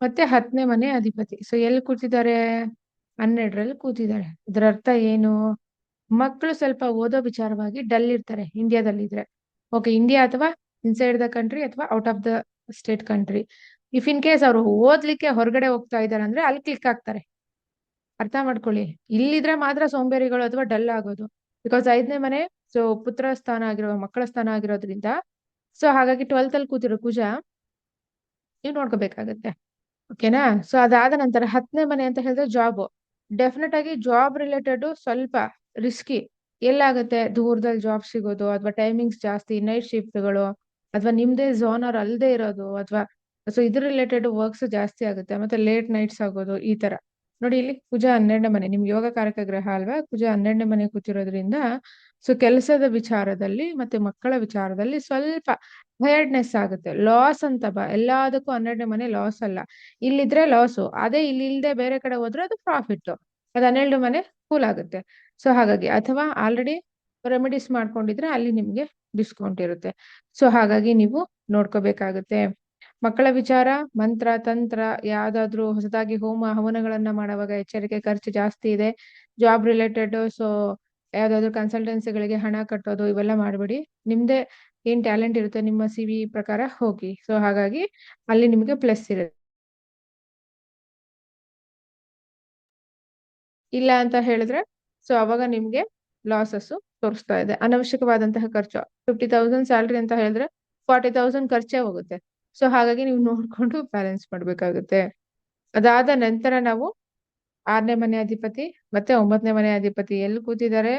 ಮತ್ತೆ ಹತ್ತನೇ ಮನೆ ಅಧಿಪತಿ. ಸೊ ಎಲ್ಲಿ ಕೂತಿದ್ದಾರೆ? ಹನ್ನೆರಡರಲ್ಲಿ ಕೂತಿದ್ದಾರೆ. ಇದರ ಅರ್ಥ ಏನು? ಮಕ್ಕಳು ಸ್ವಲ್ಪ ಓದೋ ವಿಚಾರವಾಗಿ ಡಲ್ ಇರ್ತಾರೆ. ಇಂಡಿಯಾದಲ್ಲಿ ಇದ್ರೆ ಓಕೆ ಇಂಡಿಯಾ ಅಥವಾ ಇನ್ಸೈಡ್ ದ ಕಂಟ್ರಿ ಅಥವಾ out of the state country if in case ಅವರು ಓದ್ಲಿಕ್ಕೆ ಹೊರಗಡೆ ಹೋಗ್ತಾ ಇದ್ದಾರೆ ಅಂದ್ರೆ ಅಲ್ಲಿ ಕ್ಲಿಕ್ ಆಗ್ತಾರೆ. ಅರ್ಥ ಮಾಡ್ಕೊಳ್ಳಿ. ಇಲ್ಲಿದ್ರೆ ಮಾತ್ರ ಸೋಂಬೇರಿಗಳು ಅಥವಾ ಡಲ್ ಆಗೋದು. ಬಿಕಾಸ್ ಐದನೇ ಮನೆ ಸೊ ಪುತ್ರ ಸ್ಥಾನ ಆಗಿರೋ, ಮಕ್ಕಳ ಸ್ಥಾನ ಆಗಿರೋದ್ರಿಂದ ಸೊ ಹಾಗಾಗಿ ಟ್ವೆಲ್ತ್ ಅಲ್ಲಿ ಕೂತಿರೋ ಕುಜ ನೀವು ನೋಡ್ಕೋಬೇಕಾಗತ್ತೆ. ಓಕೆನಾ ಸೊ ಅದಾದ ನಂತರ ಹತ್ತನೇ ಮನೆ ಅಂತ ಹೇಳಿದ್ರೆ ಜಾಬ್ ಡೆಫಿನೆಟ್ ಆಗಿ ಜಾಬ್ ರಿಲೇಟೆಡ್ ಸ್ವಲ್ಪ ರಿಸ್ಕಿ ಎಲ್ಲಾಗುತ್ತೆ? ದೂರದಲ್ಲಿ ಜಾಬ್ ಸಿಗೋದು, ಅಥವಾ ಟೈಮಿಂಗ್ಸ್ ಜಾಸ್ತಿ ನೈಟ್ ಶಿಫ್ಟ್ಗಳು ಅಥವಾ ನಿಮ್ದೇ ಝೋನರ್ ಅಲ್ಲದೆ ಇರೋದು, ಅಥವಾ ಸೊ ಇದ್ರ ರಿಲೇಟೆಡ್ ವರ್ಕ್ಸ್ ಜಾಸ್ತಿ ಆಗುತ್ತೆ. ಮತ್ತೆ ಲೇಟ್ ನೈಟ್ಸ್ ಆಗೋದು, ಈ ತರ. ನೋಡಿ, ಇಲ್ಲಿ ಕುಜ ಹನ್ನೆರಡನೇ ಮನೆ, ನಿಮ್ಗೆ ಯೋಗ ಕಾರಕ ಗ್ರಹ ಅಲ್ವಾ? ಕುಜ ಹನ್ನೆರಡನೇ ಮನೆ ಕೂತಿರೋದ್ರಿಂದ ಸೊ ಕೆಲಸದ ವಿಚಾರದಲ್ಲಿ ಮತ್ತೆ ಮಕ್ಕಳ ವಿಚಾರದಲ್ಲಿ ಸ್ವಲ್ಪ ಟಯರ್ಡ್ನೆಸ್ ಆಗುತ್ತೆ. ಲಾಸ್ ಅಂತ ಬಾ, ಎಲ್ಲದಕ್ಕೂ ಹನ್ನೆರಡನೇ ಮನೆ ಲಾಸ್ ಅಲ್ಲ. ಇಲ್ಲಿದ್ರೆ ಲಾಸು ಅದೇ ಇಲ್ಲಿ ಇಲ್ಲದೆ ಬೇರೆ ಕಡೆ ಹೋದ್ರೆ ಅದು ಪ್ರಾಫಿಟ್ ಅದು ಹನ್ನೆರಡು ಮನೆ ಕೂಲ್ ಆಗುತ್ತೆ. ಸೊ ಹಾಗಾಗಿ ಅಥವಾ ಆಲ್ರೆಡಿ ರೆಮಿಡೀಸ್ ಮಾಡ್ಕೊಂಡಿದ್ರೆ ಅಲ್ಲಿ ನಿಮ್ಗೆ ಡಿಸ್ಕೌಂಟ್ ಇರುತ್ತೆ. ಸೊ ಹಾಗಾಗಿ ನೀವು ನೋಡ್ಕೋಬೇಕಾಗುತ್ತೆ. ಮಕ್ಕಳ ವಿಚಾರ, ಮಂತ್ರ, ತಂತ್ರ, ಯಾವ್ದಾದ್ರು ಹೊಸದಾಗಿ ಹೋಮ, ಹವನಗಳನ್ನ ಮಾಡುವಾಗ ಎಚ್ಚರಿಕೆ ಖರ್ಚು ಜಾಸ್ತಿ ಇದೆ. ಜಾಬ್ ರಿಲೇಟೆಡ್ ಸೊ ಯಾವ್ದಾದ್ರು ಕನ್ಸಲ್ಟೆನ್ಸಿಗಳಿಗೆ ಹಣ ಕಟ್ಟೋದು ಇವೆಲ್ಲ ಮಾಡಬೇಡಿ. ನಿಮ್ದೇ ಏನ್ ಟ್ಯಾಲೆಂಟ್ ಇರುತ್ತೆ ನಿಮ್ಮ ಸಿ ವಿ ಪ್ರಕಾರ ಹೋಗಿ. ಸೊ ಹಾಗಾಗಿ ಅಲ್ಲಿ ನಿಮ್ಗೆ ಪ್ಲಸ್ ಇರುತ್ತೆ ಇಲ್ಲ ಅಂತ ಹೇಳಿದ್ರೆ ಸೊ ಅವಾಗ ನಿಮ್ಗೆ ಲಾಸಸ್ ತೋರಿಸ್ತಾ ಇದೆ. ಅನವಶ್ಯಕವಾದಂತಹ ಖರ್ಚು. ಫಿಫ್ಟಿ ತೌಸಂಡ್ ಸ್ಯಾಲ್ರಿ ಅಂತ ಹೇಳಿದ್ರೆ ಫಾರ್ಟಿ ತೌಸಂಡ್ ಖರ್ಚೇ ಹೋಗುತ್ತೆ. ಸೊ ಹಾಗಾಗಿ ನೀವು ನೋಡ್ಕೊಂಡು ಬ್ಯಾಲೆನ್ಸ್ ಮಾಡ್ಬೇಕಾಗುತ್ತೆ. ಅದಾದ ನಂತರ ನಾವು ಆರನೇ ಮನೆ ಅಧಿಪತಿ ಮತ್ತೆ ಒಂಬತ್ತನೇ ಮನೆ ಅಧಿಪತಿ ಎಲ್ಲಿ ಕೂತಿದ್ದಾರೆ?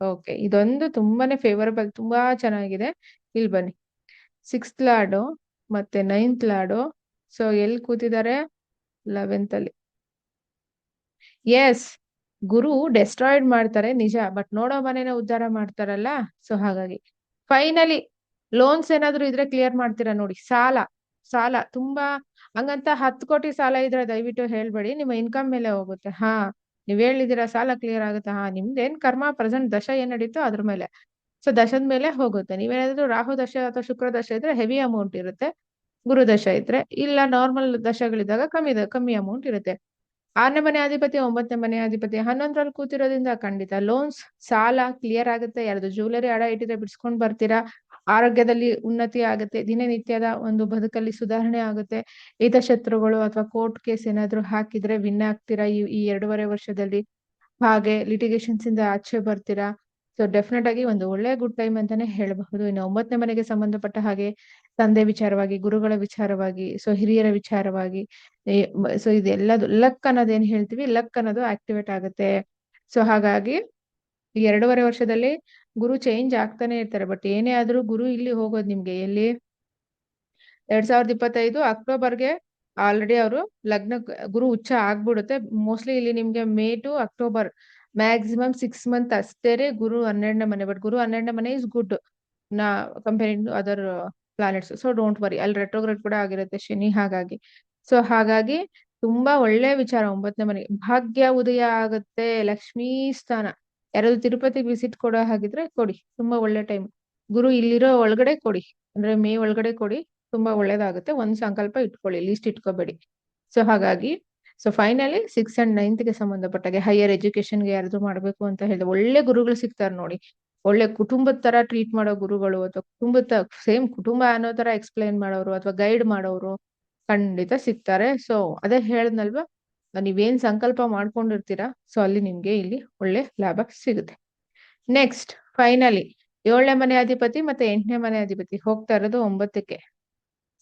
ಓಕೆ ಇದೊಂದು ತುಂಬಾನೇ ಫೇವರಬಲ್ ತುಂಬಾ ಚೆನ್ನಾಗಿದೆ. ಇಲ್ಲಿ ಬನ್ನಿ. ಸಿಕ್ಸ್ತ್ ಲಾಡು ಮತ್ತೆ ನೈನ್ತ್ ಲಾಡು ಸೊ ಎಲ್ಲಿ ಕೂತಿದ್ದಾರೆ? ಲೆವೆಂತ್ ಅಲ್ಲಿ. ಎಸ್ ಗುರು ಡೆಸ್ಟ್ರಾಯ್ಡ್ ಮಾಡ್ತಾರೆ, ನಿಜ ಬಟ್ ನೋಡೋ ಮನೇನ ಉದ್ಧಾರ ಮಾಡ್ತಾರಲ್ಲ? ಸೊ ಹಾಗಾಗಿ. ಫೈನಲಿ ಲೋನ್ಸ್ ಏನಾದ್ರು ಇದ್ರೆ ಕ್ಲಿಯರ್ ಮಾಡ್ತೀರಾ ನೋಡಿ. ಸಾಲ ಸಾಲ ತುಂಬಾ ಹಂಗಂತ ಹತ್ತು ಕೋಟಿ ಸಾಲ ಇದ್ರೆ ದಯವಿಟ್ಟು ಹೇಳ್ಬೇಡಿ. ನಿಮ್ಮ ಇನ್ಕಮ್ ಮೇಲೆ ಹೋಗುತ್ತೆ. ಹಾ, ನೀವ್ ಹೇಳಿದಿರ ಸಾಲ ಕ್ಲಿಯರ್ ಆಗುತ್ತೆ? ಹಾ ನಿಮ್ದೇನ್ ಕರ್ಮ ಪ್ರೆಸೆಂಟ್ ದಶ ಏನ್ ನಡೀತೋ ಅದ್ರ ಮೇಲೆ. ಸೊ ದಶದ ಮೇಲೆ ಹೋಗುತ್ತೆ. ನೀವೇನಾದ್ರು ರಾಹು ದಶ ಅಥವಾ ಶುಕ್ರ ದಶ ಇದ್ರೆ ಹೆವಿ ಅಮೌಂಟ್ ಇರುತ್ತೆ. ಗುರು ದಶ ಇದ್ರೆ, ಇಲ್ಲ ನಾರ್ಮಲ್ ದಶಗಳಿದ್ದಾಗ ಕಮ್ಮಿ ಕಮ್ಮಿ ಅಮೌಂಟ್ ಇರುತ್ತೆ. ಆರನೇ ಮನೆ ಅಧಿಪತಿ ಒಂಬತ್ತನೇ ಮನೆ ಅಧಿಪತಿ ಹನ್ನೊಂದರಲ್ಲಿ ಕೂತಿರೋದ್ರಿಂದ ಖಂಡಿತ. ಲೋನ್ಸ್ ಸಾಲ ಕ್ಲಿಯರ್ ಆಗುತ್ತೆ. ಯಾರ್ದು ಜ್ಯುವೆಲರಿ ಅಡ ಇಟ್ಟಿದ್ರೆ ಬಿಡಿಸ್ಕೊಂಡ್ ಬರ್ತೀರಾ? ಆರೋಗ್ಯದಲ್ಲಿ ಉನ್ನತಿ ಆಗುತ್ತೆ, ದಿನನಿತ್ಯದ ಒಂದು ಬದುಕಲ್ಲಿ ಸುಧಾರಣೆ ಆಗುತ್ತೆ. ಶತ್ರುಗಳು ಅಥವಾ ಕೋರ್ಟ್ ಕೇಸ್ ಏನಾದ್ರು ಹಾಕಿದ್ರೆ ವಿನ್ ಆಗ್ತೀರಾ? ಈ ಈ ಎರಡೂವರೆ ವರ್ಷದಲ್ಲಿ ಹಾಗೆ ಲಿಟಿಗೇಷನ್ಸ್ ಇಂದ ಆಚೆ ಬರ್ತೀರಾ? ಸೊ ಡೆಫಿನೆಟ್ ಆಗಿ ಒಂದು ಒಳ್ಳೆ ಗುಡ್ ಟೈಮ್ ಅಂತಾನೆ ಹೇಳಬಹುದು. ಇನ್ನು ಒಂಬತ್ತನೇ ಮನೆಗೆ ಸಂಬಂಧಪಟ್ಟ ಹಾಗೆ ತಂದೆ ವಿಚಾರವಾಗಿ, ಗುರುಗಳ ವಿಚಾರವಾಗಿ ಸೊ ಹಿರಿಯರ ವಿಚಾರವಾಗಿ ಸೊ ಇದೆಲ್ಲದು, ಲಕ್ ಅನ್ನೋದು ಏನ್ ಹೇಳ್ತೀವಿ? ಲಕ್ ಅನ್ನೋದು ಆಕ್ಟಿವೇಟ್ ಆಗುತ್ತೆ. ಸೊ ಹಾಗಾಗಿ ಈ ಎರಡೂವರೆ ವರ್ಷದಲ್ಲಿ ಗುರು ಚೇಂಜ್ ಆಗ್ತಾನೆ ಇರ್ತಾರೆ ಬಟ್ ಏನೇ ಆದ್ರೂ ಗುರು ಇಲ್ಲಿ ಹೋಗೋದು ನಿಮ್ಗೆ, ಎಲ್ಲಿ? ಎರಡ್ ಸಾವಿರದ ಇಪ್ಪತ್ತೈದು ಅಕ್ಟೋಬರ್ಗೆ ಆಲ್ರೆಡಿ ಅವರು ಲಗ್ನ ಗುರು ಉಚ್ಚ ಆಗ್ಬಿಡುತ್ತೆ. ಮೋಸ್ಟ್ಲಿ ಇಲ್ಲಿ ನಿಮ್ಗೆ May to October maximum six month ಅಷ್ಟೇ ಗುರು ಹನ್ನೆರಡನೇ ಮನೆ ಬಟ್ ಗುರು ಹನ್ನೆರಡನೇ ಮನೆ ಇಸ್ ಗುಡ್ ನಾ comparing to other planets so don't worry ಅಲ್ಲಿ ರೆಟ್ರೋಗ್ರೇಡ್ ಕೂಡ ಆಗಿರುತ್ತೆ ಶನಿ ಹಾಗಾಗಿ. ಸೊ ಹಾಗಾಗಿ ತುಂಬಾ ಒಳ್ಳೆ ವಿಚಾರ, ಒಂಬತ್ತನೇ ಮನೆ ಭಾಗ್ಯ ಉದಯ ಆಗುತ್ತೆ, ಲಕ್ಷ್ಮೀ ಸ್ಥಾನ. ಯಾರಾದ್ರು ತಿರುಪತಿಗೆ ವಿಸಿಟ್ ಕೊಡೋ ಹಾಗಿದ್ರೆ ಕೊಡಿ, ತುಂಬಾ ಒಳ್ಳೆ ಟೈಮ್ ಗುರು ಇಲ್ಲಿರೋ ಒಳಗಡೆ ಕೊಡಿ, ಅಂದ್ರೆ ಮೇ ಒಳಗಡೆ ಕೊಡಿ, ತುಂಬಾ ಒಳ್ಳೇದಾಗುತ್ತೆ. ಒಂದ್ ಸಂಕಲ್ಪ ಇಟ್ಕೊಳ್ಳಿ ಲೀಸ್ಟ್ ಇಟ್ಕೋಬೇಡಿ. ಸೊ ಹಾಗಾಗಿ ಸೊ ಫೈನಲಿ ಸಿಕ್ಸ್ ಅಂಡ್ ನೈನ್ತ್ಗೆ ಸಂಬಂಧಪಟ್ಟಾಗೆ ಹೈಯರ್ ಎಜುಕೇಶನ್ಗೆ ಯಾರಾದ್ರು ಮಾಡ್ಬೇಕು ಅಂತ ಹೇಳಿದ್ರೆ ಒಳ್ಳೆ ಗುರುಗಳು ಸಿಗ್ತಾರೆ ನೋಡಿ. ಒಳ್ಳೆ ಕುಟುಂಬದ ತರ ಟ್ರೀಟ್ ಮಾಡೋ ಗುರುಗಳು ಅಥವಾ ಕುಟುಂಬದ ಸೇಮ್ ಕುಟುಂಬ ಅನ್ನೋ ತರ ಎಕ್ಸ್ಪ್ಲೈನ್ ಮಾಡೋರು ಅಥವಾ ಗೈಡ್ ಮಾಡೋರು ಖಂಡಿತ ಸಿಗ್ತಾರೆ. ಸೊ ಅದೇ ಹೇಳದ್ನಲ್ವಾ? ನೀವೇನ್ ಸಂಕಲ್ಪ ಮಾಡ್ಕೊಂಡಿರ್ತೀರಾ, ಸೊ ಅಲ್ಲಿ ನಿಮ್ಗೆ ಇಲ್ಲಿ ಒಳ್ಳೆ ಲಾಭ ಸಿಗುತ್ತೆ. ನೆಕ್ಸ್ಟ್ ಫೈನಲಿ ಏಳನೇ ಮನೆ ಅಧಿಪತಿ ಮತ್ತೆ ಎಂಟನೇ ಮನೆ ಅಧಿಪತಿ ಹೋಗ್ತಾ ಇರೋದು ಒಂಬತ್ತಕ್ಕೆ.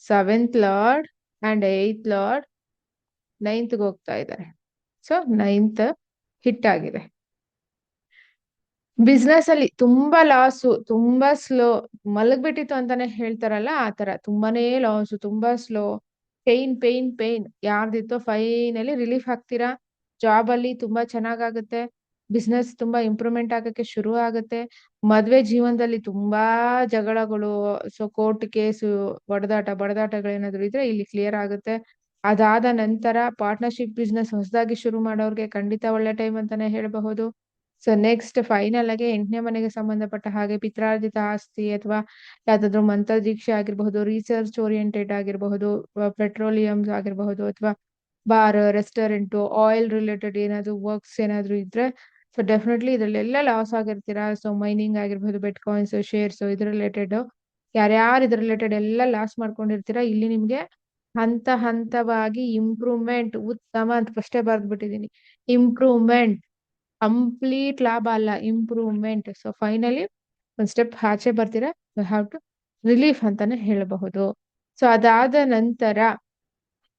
Seventh lord and eighth lord ninth ಹೋಗ್ತಾ ಇದ್ದಾರೆ. ಸೊ ನೈನ್ತ್ ಹಿಟ್ ಆಗಿದೆ. ಬಿಸ್ನೆಸ್ ಅಲ್ಲಿ ತುಂಬಾ ಲಾಸು ತುಂಬಾ ಸ್ಲೋ ಮಲಗ್ಬಿಟ್ಟಿತ್ತು ಅಂತಾನೆ ಹೇಳ್ತಾರಲ್ಲ ಆತರ ತುಂಬಾನೇ ಲಾಸು ತುಂಬಾ ಸ್ಲೋ ಪೇನ್ ಪೇನ್ ಪೇನ್ ಯಾರ್ದಿತ್ತೋ ಫೈನಲಿ ರಿಲೀಫ್ ಆಗ್ತೀರಾ ಜಾಬ್ ಅಲ್ಲಿ ತುಂಬಾ ಚೆನ್ನಾಗಾಗುತ್ತೆ. ಬಿಸ್ನೆಸ್ ತುಂಬಾ ಇಂಪ್ರೂವ್ಮೆಂಟ್ ಆಗಕ್ಕೆ ಶುರು ಆಗುತ್ತೆ. ಮದ್ವೆ ಜೀವನದಲ್ಲಿ ತುಂಬಾ ಜಗಳಗಳು, ಸೊ ಕೋರ್ಟ್ ಕೇಸು ಬಡದಾಟಗಳು ಬಡದಾಟಗಳೇನಾದ್ರು ಇದ್ರೆ ಇಲ್ಲಿ ಕ್ಲಿಯರ್ ಆಗುತ್ತೆ. ಅದಾದ ನಂತರ ಪಾರ್ಟ್ನರ್ಶಿಪ್ ಬಿಸ್ನೆಸ್ ಹೊಸದಾಗಿ ಶುರು ಮಾಡೋರ್ಗೆ ಖಂಡಿತ ಒಳ್ಳೆ ಟೈಮ್ ಅಂತಾನೆ ಹೇಳಬಹುದು. ಸೊ ನೆಕ್ಸ್ಟ್ ಫೈನಲ್ ಆಗಿ ಎಂಟನೇ ಮನೆಗೆ ಸಂಬಂಧಪಟ್ಟ ಹಾಗೆ ಪಿತ್ರಾರ್ಜಿತ ಆಸ್ತಿ ಅಥವಾ ಯಾವ್ದಾದ್ರು ಮಂತ್ರ ದೀಕ್ಷೆ ಆಗಿರಬಹುದು ರಿಸರ್ಚ್ ಓರಿಯೆಂಟೆಡ್ ಆಗಿರಬಹುದು ಪೆಟ್ರೋಲಿಯಂ ಆಗಿರಬಹುದು ಅಥವಾ ಬಾರ್ ರೆಸ್ಟೋರೆಂಟ್ ಆಯಿಲ್ ರಿಲೇಟೆಡ್ ಏನಾದ್ರು ವರ್ಕ್ಸ್ ಏನಾದ್ರು ಇದ್ರೆ ಸೊ ಡೆಫಿನೆಟ್ಲಿ ಇದ್ರಲ್ಲೆಲ್ಲ ಲಾಸ್ ಆಗಿರ್ತೀರಾ? ಸೊ ಮೈನಿಂಗ್ ಆಗಿರ್ಬಹುದು ಬೆಟ್ ಕಾಯಿನ್ಸ್ ಶೇರ್ಸ್ ಇದ್ರ ರಿಲೇಟೆಡ್ ಯಾರ್ಯಾರು ಇದ್ರ ರಿಲೇಟೆಡ್ ಎಲ್ಲ ಲಾಸ್ ಮಾಡ್ಕೊಂಡಿರ್ತೀರಾ? ಇಲ್ಲಿ ನಿಮ್ಗೆ ಹಂತ ಹಂತವಾಗಿ ಇಂಪ್ರೂವ್ಮೆಂಟ್ ಉತ್ತಮ ಅಂತ ಫಸ್ಟೇ ಬರ್ದ್ಬಿಟ್ಟಿದೀನಿ. ಇಂಪ್ರೂವ್ಮೆಂಟ್ ಕಂಪ್ಲೀಟ್ ಲಾಭ ಅಲ್ಲ ಇಂಪ್ರೂವ್ಮೆಂಟ್ ಸೊ ಫೈನಲಿ ಒಂದ್ ಸ್ಟೆಪ್ ಆಚೆ ಬರ್ತೀರಾ? ಹ್ಯಾವ್ ಟು ರಿಲೀಫ್ ಅಂತಾನೆ ಹೇಳಬಹುದು. ಸೊ ಅದಾದ ನಂತರ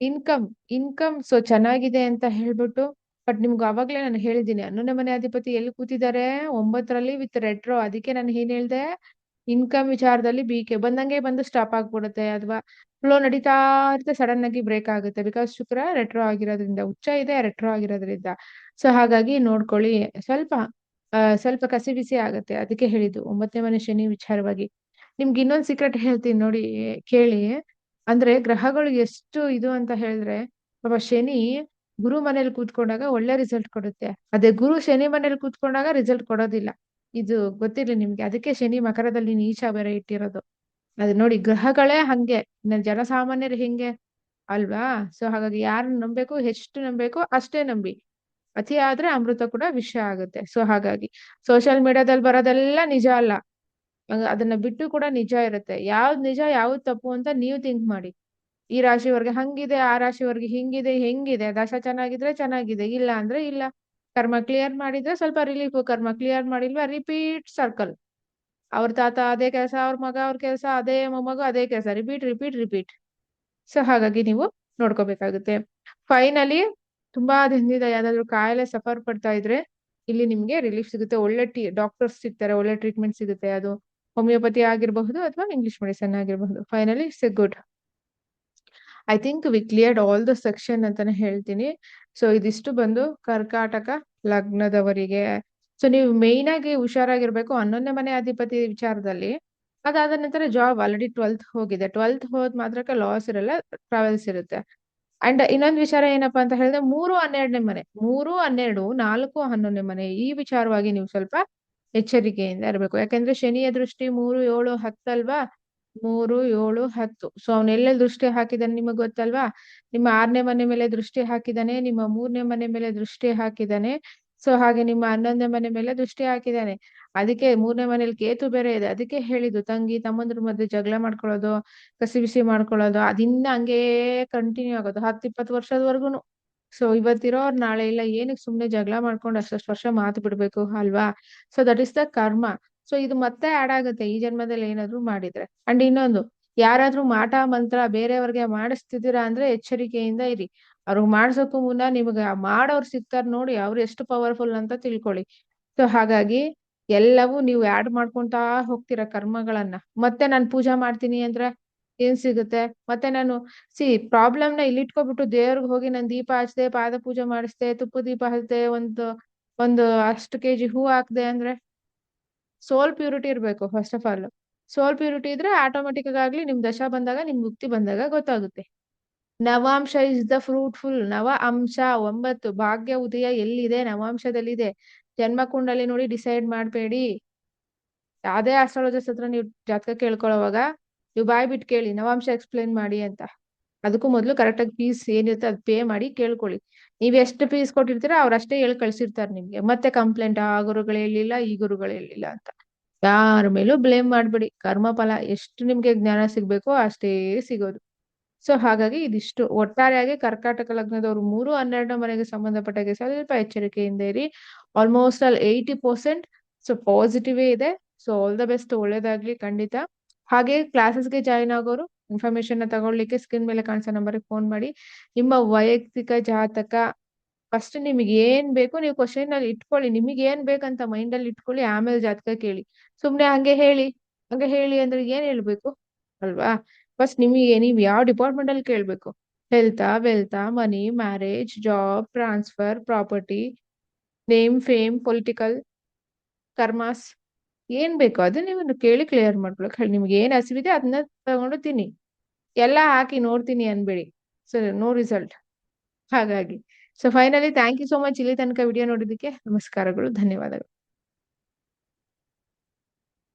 ಇನ್ಕಮ್ ಇನ್ಕಮ್ ಸೊ ಚೆನ್ನಾಗಿದೆ ಅಂತ ಹೇಳ್ಬಿಟ್ಟು ಬಟ್ ನಿಮ್ಗೆ ಅವಾಗ್ಲೇ ನಾನು ಹೇಳಿದ್ದೀನಿ, ಹನ್ನೊಂದನೇ ಮನೆ ಅಧಿಪತಿ ಎಲ್ಲಿ ಕೂತಿದ್ದಾರೆ? ಒಂಬತ್ತರಲ್ಲಿ ವಿತ್ ರೆಟ್ರೋ ಅದಕ್ಕೆ ನಾನು ಏನ್ ಹೇಳ್ದೆ? ಇನ್ಕಮ್ ವಿಚಾರದಲ್ಲಿ ಬಿ ಕೆ ಬಂದಂಗೆ ಬಂದು ಸ್ಟಾಪ್ ಆಗ್ಬಿಡುತ್ತೆ ಅಥವಾ ಫ್ಲೋ ನಡೀತಾ ಇರುತ್ತೆ ಸಡನ್ ಆಗಿ ಬ್ರೇಕ್ ಆಗುತ್ತೆ. ಬಿಕಾಸ್ ಶುಕ್ರ ರೆಟ್ರೋ ಆಗಿರೋದ್ರಿಂದ, ಉಚ್ಚ ಇದೆ ರೆಟ್ರೋ ಆಗಿರೋದ್ರಿಂದ. ಸೊ ಹಾಗಾಗಿ ನೋಡ್ಕೊಳ್ಳಿ. ಸ್ವಲ್ಪ ಸ್ವಲ್ಪ ಕಸಿ ಬಿಸಿ ಆಗುತ್ತೆ. ಅದಕ್ಕೆ ಹೇಳಿದ್ದು. ಒಂಬತ್ತನೇ ಮನೆ ಶನಿ ವಿಚಾರವಾಗಿ. ನಿಮ್ಗೆ ಇನ್ನೊಂದು ಸೀಕ್ರೆಟ್ ಹೇಳ್ತೀನಿ ನೋಡಿ, ಕೇಳಿ. ಅಂದ್ರೆ ಗ್ರಹಗಳು ಎಷ್ಟು ಇದು ಅಂತ ಹೇಳಿದ್ರೆ, ಪಾಪ ಶನಿ ಗುರು ಮನೇಲಿ ಕೂತ್ಕೊಂಡಾಗ ಒಳ್ಳೆ ರಿಸಲ್ಟ್ ಕೊಡುತ್ತೆ. ಅದೇ ಗುರು ಶನಿ ಮನೇಲಿ ಕೂತ್ಕೊಂಡಾಗ ರಿಸಲ್ಟ್ ಕೊಡೋದಿಲ್ಲ. ಇದು ಗೊತ್ತಿರ್ಲಿ ನಿಮ್ಗೆ. ಅದಕ್ಕೆ ಶನಿ ಮಕರದಲ್ಲಿ ನೀಚ ಬೇರೆ ಇಟ್ಟಿರೋದು. ಅದು ನೋಡಿ ಗ್ರಹಗಳೇ ಹಂಗೆ. ಜನ ಜನಸಾಮಾನ್ಯರು ಹಿಂಗೆ? ಅಲ್ವಾ? ಸೊ ಹಾಗಾಗಿ ಯಾರನ್ನ ನಂಬೇಕು ಎಷ್ಟು ನಂಬೇಕು ಅಷ್ಟೇ ನಂಬಿ. ಅತಿ ಆದ್ರೆ ಅಮೃತ ಕೂಡ ವಿಷ ಆಗುತ್ತೆ. ಸೊ ಹಾಗಾಗಿ ಸೋಷಿಯಲ್ ಮೀಡಿಯಾದಲ್ಲಿ ಬರೋದೆಲ್ಲ ನಿಜ ಅಲ್ಲ. ಅದನ್ನ ಬಿಟ್ಟು ಕೂಡ ನಿಜ ಇರುತ್ತೆ. ಯಾವ್ದ್ ನಿಜ, ಯಾವ್ದು ತಪ್ಪು ಅಂತ ನೀವು ಥಿಂಕ್ ಮಾಡಿ. ಈ ರಾಶಿವರ್ಗೆ ಹಂಗಿದೆ, ಆ ರಾಶಿವರ್ಗೆ ಹಿಂಗಿದೆ, ಹೆಂಗಿದೆ? ದಶ ಚೆನ್ನಾಗಿದ್ರೆ ಚೆನ್ನಾಗಿದೆ, ಇಲ್ಲ ಅಂದ್ರೆ ಇಲ್ಲ. ಕರ್ಮ ಕ್ಲಿಯರ್ ಮಾಡಿದ್ರೆ ಸ್ವಲ್ಪ ರಿಲೀಫ್ ಕರ್ಮ ಕ್ಲಿಯರ್ ಮಾಡಿಲ್ವಾ? ರಿಪೀಟ್ ಸರ್ಕಲ್ ಅವ್ರ ತಾತ ಅದೇ ಕೆಲಸ, ಅವ್ರ ಮಗ ಅವ್ರ ಕೆಲಸ, ಅದೇ ಮೊಮ್ಮಗು ಅದೇ ಕೆಲಸ ರಿಪೀಟ್ ರಿಪೀಟ್ ರಿಪೀಟ್ ಸೊ ಹಾಗಾಗಿ ನೀವು ನೋಡ್ಕೋಬೇಕಾಗುತ್ತೆ. ಫೈನಲಿ ತುಂಬಾ ದಿನದಿಂದ ಯಾವ್ದಾದ್ರು ಕಾಯಿಲೆ ಸಫರ್ ಪಡ್ತಾ ಇದ್ರೆ ಇಲ್ಲಿ ನಿಮ್ಗೆ ರಿಲೀಫ್ ಸಿಗುತ್ತೆ. ಒಳ್ಳೆ ಟಿ ಡಾಕ್ಟರ್ಸ್ ಸಿಗ್ತಾರೆ, ಒಳ್ಳೆ ಟ್ರೀಟ್ಮೆಂಟ್ ಸಿಗುತ್ತೆ. ಅದು ಹೋಮಿಯೋಪತಿ ಆಗಿರಬಹುದು ಅಥವಾ ಇಂಗ್ಲಿಷ್ ಮೆಡಿಸನ್ ಆಗಿರಬಹುದು. Finally it's a good I think we cleared all the section ಅಂತಾನೆ ಹೇಳ್ತೀನಿ. ಸೊ ಇದಿಷ್ಟು ಬಂದು ಕರ್ಕಾಟಕ ಲಗ್ನದವರಿಗೆ. ಸೊ ನೀವು ಮೇಯ್ನ್ ಆಗಿ ಹುಷಾರಾಗಿರ್ಬೇಕು ಹನ್ನೊಂದನೇ ಮನೆ ಅಧಿಪತಿ ವಿಚಾರದಲ್ಲಿ. ಅದಾದ ನಂತರ ಜಾಬ್ ಆಲ್ರೆಡಿ ಟ್ವೆಲ್ತ್ ಹೋಗಿದೆ. ಟ್ವೆಲ್ತ್ ಹೋದ್ ಮಾತ್ರಕ್ಕೆ ಲಾಸ್ ಇರಲ್ಲ ಟ್ರಾವೆಲ್ಸ್ ಇರುತ್ತೆ. ಅಂಡ್ ಇನ್ನೊಂದು ವಿಚಾರ ಏನಪ್ಪಾ ಅಂತ ಹೇಳಿದ್ರೆ ಮೂರು ಹನ್ನೆರಡನೇ ಮನೆ, ಮೂರು ಹನ್ನೆರಡು, ನಾಲ್ಕು ಹನ್ನೊಂದನೇ ಮನೆ ಈ ವಿಚಾರವಾಗಿ ನೀವು ಸ್ವಲ್ಪ ಎಚ್ಚರಿಕೆಯಿಂದ ಇರಬೇಕು. ಯಾಕಂದ್ರೆ ಶನಿಯ ದೃಷ್ಟಿ ಮೂರು, ಏಳು ಹತ್ತಲ್ವಾ ಮೂರು, ಏಳು, ಹತ್ತು. ಸೊ ಅವನೆಲ್ಲೆಲ್ಲ ದೃಷ್ಟಿ ಹಾಕಿದಾನೆ ನಿಮಗೆ ಗೊತ್ತಲ್ವಾ? ನಿಮ್ಮ ಆರನೇ ಮನೆ ಮೇಲೆ ದೃಷ್ಟಿ ಹಾಕಿದಾನೆ, ನಿಮ್ಮ ಮೂರನೇ ಮನೆ ಮೇಲೆ ದೃಷ್ಟಿ ಹಾಕಿದಾನೆ. ಸೊ ಹಾಗೆ ನಿಮ್ಮ ಹನ್ನೊಂದನೇ ಮನೆ ಮೇಲೆ ದೃಷ್ಟಿ ಹಾಕಿದ್ದಾನೆ ಅದಕ್ಕೆ ಮೂರನೇ ಮನೇಲಿ ಕೇತು ಬೇರೆ ಇದೆ. ಅದಕ್ಕೆ ಹೇಳಿದ್ದು, ತಂಗಿ ತಮ್ಮಂದ್ರ ಮಧ್ಯೆ ಜಗಳ ಮಾಡ್ಕೊಳ್ಳೋದು, ಕಸಿ ಬಿಸಿ ಮಾಡ್ಕೊಳ್ಳೋದು, ಅದಿನ್ನ ಹಂಗೇ ಕಂಟಿನ್ಯೂ ಆಗೋದು, ಹತ್ತು ಇಪ್ಪತ್ತು ವರ್ಷದವರೆಗೂ ಸೊ ಇವತ್ತಿರೋರ್ ನಾಳೆ ಇಲ್ಲ, ಏನಕ್ಕೆ ಸುಮ್ನೆ ಜಗಳ ಮಾಡ್ಕೊಂಡು ಅಷ್ಟಷ್ಟು ವರ್ಷ ಮಾತು ಬಿಡ್ಬೇಕು ಅಲ್ವಾ? So that is the karma so ಇದು ಮತ್ತೆ ಆಡ್ ಆಗುತ್ತೆ. ಈ ಜನ್ಮದಲ್ಲಿ ಏನಾದ್ರು ಮಾಡಿದ್ರೆ. ಅಂಡ್ ಇನ್ನೊಂದು, ಯಾರಾದ್ರೂ ಮಾಟ, ಮಂತ್ರ ಬೇರೆಯವ್ರಿಗೆ ಮಾಡಿಸ್ತಿದ್ದೀರಾ ಅಂದ್ರೆ ಎಚ್ಚರಿಕೆಯಿಂದ ಇರಿ. ಅವ್ರಿಗೆ ಮಾಡ್ಸೋಕು ಮುನ್ನ ನಿಮ್ಗೆ ಮಾಡೋರ್ ಸಿಗ್ತಾರ ನೋಡಿ, ಅವ್ರು ಎಷ್ಟು ಪವರ್ಫುಲ್ ಅಂತ ತಿಳ್ಕೊಳ್ಳಿ. ಸೊ ಹಾಗಾಗಿ ಎಲ್ಲವೂ ನೀವು ಆಡ್ ಮಾಡ್ಕೊಂತಾ ಹೋಗ್ತೀರ ಕರ್ಮಗಳನ್ನ. ಮತ್ತೆ ನಾನು ಪೂಜಾ ಮಾಡ್ತೀನಿ ಅಂದ್ರೆ ಏನ್ ಸಿಗುತ್ತೆ? ಮತ್ತೆ ನಾನು ಸಿ ಪ್ರಾಬ್ಲಮ್ನ ಇಲ್ಲಿ ಇಟ್ಕೊಬಿಟ್ಟು ದೇವ್ರಿಗೆ ಹೋಗಿ ನಾನು ದೀಪ ಹಚ್ದೆ, ಪಾದ ಪೂಜೆ ಮಾಡಿಸ್ದೆ, ತುಪ್ಪ ದೀಪ ಹಚ್ದೆ, ಒಂದು ಒಂದು ಅಷ್ಟು ಕೆಜಿ ಹೂ ಹಾಕ್ದೆ ಅಂದ್ರೆ ಸೋಲ್ ಪ್ಯೂರಿಟಿ ಇರ್ಬೇಕು first of all soul purity ಇದ್ರೆ ಆಟೋಮೆಟಿಕ್ ಆಗ್ಲಿ ನಿಮ್ ದಶಾ ಬಂದಾಗ, ನಿಮ್ ಮುಕ್ತಿ ಬಂದಾಗ ಗೊತ್ತಾಗುತ್ತೆ. ನವಾಂಶ ಇಸ್ ದ ಫ್ರೂಟ್ಫುಲ್ ನವ ಅಂಶ ಒಂಬತ್ತು ಭಾಗ್ಯ ಉದಯ ಎಲ್ಲಿದೆ? ನವಾಂಶದಲ್ಲಿದೆ. ಜನ್ಮ ಕುಂಡಲಿ ನೋಡಿ ಡಿಸೈಡ್ ಮಾಡಬೇಡಿ. ಯಾವ್ದೇ ಆಸ್ಟ್ರಾಲಜರ್ಸ್ ಹತ್ರ ನೀವು ಜಾತಕ ಕೇಳ್ಕೊಳ್ಳೋವಾಗ ನೀವು ಬಾಯ್ ಬಿಟ್ಟು ಕೇಳಿ, ನವಾಂಶ ಎಕ್ಸ್ಪ್ಲೇನ್ ಮಾಡಿ ಅಂತ. ಅದಕ್ಕೂ ಮೊದಲು ಕರೆಕ್ಟಾಗಿ ಫೀಸ್ ಏನಿರುತ್ತೆ ಅದು ಪೇ ಮಾಡಿ ಕೇಳ್ಕೊಳ್ಳಿ. ನೀವು ಎಷ್ಟು ಫೀಸ್ ಕೊಟ್ಟಿರ್ತೀರ ಅವ್ರು ಅಷ್ಟೇ ಹೇಳಿ ಕಳ್ಸಿರ್ತಾರೆ ನಿಮ್ಗೆ. ಮತ್ತೆ ಕಂಪ್ಲೇಂಟ್ ಆ ಗುರುಗಳು ಹೇಳಿಲ್ಲ ಈ ಗುರುಗಳು ಹೇಳಿಲ್ಲ ಅಂತ. ಯಾರ ಮೇಲೂ ಬ್ಲೇಮ್ ಮಾಡ್ಬೇಡಿ. ಕರ್ಮಫಲ ಎಷ್ಟು ನಿಮ್ಗೆ ಜ್ಞಾನ ಸಿಗ್ಬೇಕೋ ಅಷ್ಟೇ ಸಿಗೋದು. ಸೊ ಹಾಗಾಗಿ ಇದಿಷ್ಟು. ಒಟ್ಟಾರೆಯಾಗಿ ಕರ್ಕಾಟಕ ಲಗ್ನದವರು ಮೂರು, ಹನ್ನೆರಡನೇ ಮನೆಗೆ ಸಂಬಂಧಪಟ್ಟಾಗೆ ಸ್ವಲ್ಪ ಎಚ್ಚರಿಕೆಯಿಂದ ಇರಿ. Almost all eighty percent so ಪಾಸಿಟಿವೇ ಇದೆ. ಸೊ ಆಲ್ ದ ಬೆಸ್ಟ್ ಒಳ್ಳೇದಾಗ್ಲಿ. ಖಂಡಿತ. ಹಾಗೆ ಕ್ಲಾಸಸ್ಗೆ ಜಾಯಿನ್ ಆಗೋರು ಇನ್ಫಾರ್ಮೇಶನ್ ತಗೊಳ್ಳಿಕ್ಕೆ ಸ್ಕ್ರೀನ್ ಮೇಲೆ ಕಾಣಿಸೋ ನಂಬರ್ಗೆ ಫೋನ್ ಮಾಡಿ. ನಿಮ್ಮ ವೈಯಕ್ತಿಕ ಜಾತಕ. ಫಸ್ಟ್ ನಿಮಗೆ ಏನ್ ಬೇಕು ನೀವು ಕ್ವಶನ್ ಅಲ್ಲಿ ಇಟ್ಕೊಳ್ಳಿ. ನಿಮಗೆ ಏನ್ ಬೇಕಂತ ಮೈಂಡ್ ಅಲ್ಲಿ ಇಟ್ಕೊಳ್ಳಿ, ಆಮೇಲೆ ಜಾತಕ ಕೇಳಿ. ಸುಮ್ನೆ ಹಂಗೆ ಹೇಳಿ. ಹಂಗೆ ಹೇಳಿ ಅಂದ್ರೆ ಏನ್ ಹೇಳ್ಬೇಕು? ಅಲ್ವಾ? ಫಸ್ಟ್ ನಿಮಗೆ ನೀವು ಯಾವ ಡಿಪಾರ್ಟ್ಮೆಂಟ್ ಅಲ್ಲಿ ಕೇಳಬೇಕು? ಹೆಲ್ತಾ ವೆಲ್ತಾ money marriage job transfer property name fame political karmas ಏನ್ ಬೇಕೋ ಅದನ್ನ ನೀವು ಕೇಳಿ ಕ್ಲಿಯರ್ ಮಾಡ್ಕೊಳಕ್ ಹೇಳಿ. ನಿಮ್ಗೆ ಏನ್ ಹಸಿವಿದೆ ಅದನ್ನ ತಗೊಂಡು ತಿನ್ನಿ. ಎಲ್ಲ ಹಾಕಿ ನೋಡ್ತೀನಿ ಅನ್ಬೇಡಿ. ಸೊ ನೋ ರಿಸಲ್ಟ್ ಹಾಗಾಗಿ. So finally thank you so much ಇಲ್ಲಿ ತನಕ ವಿಡಿಯೋ ನೋಡಿದ್ದಕ್ಕೆ ನಮಸ್ಕಾರಗಳು, ಧನ್ಯವಾದಗಳು.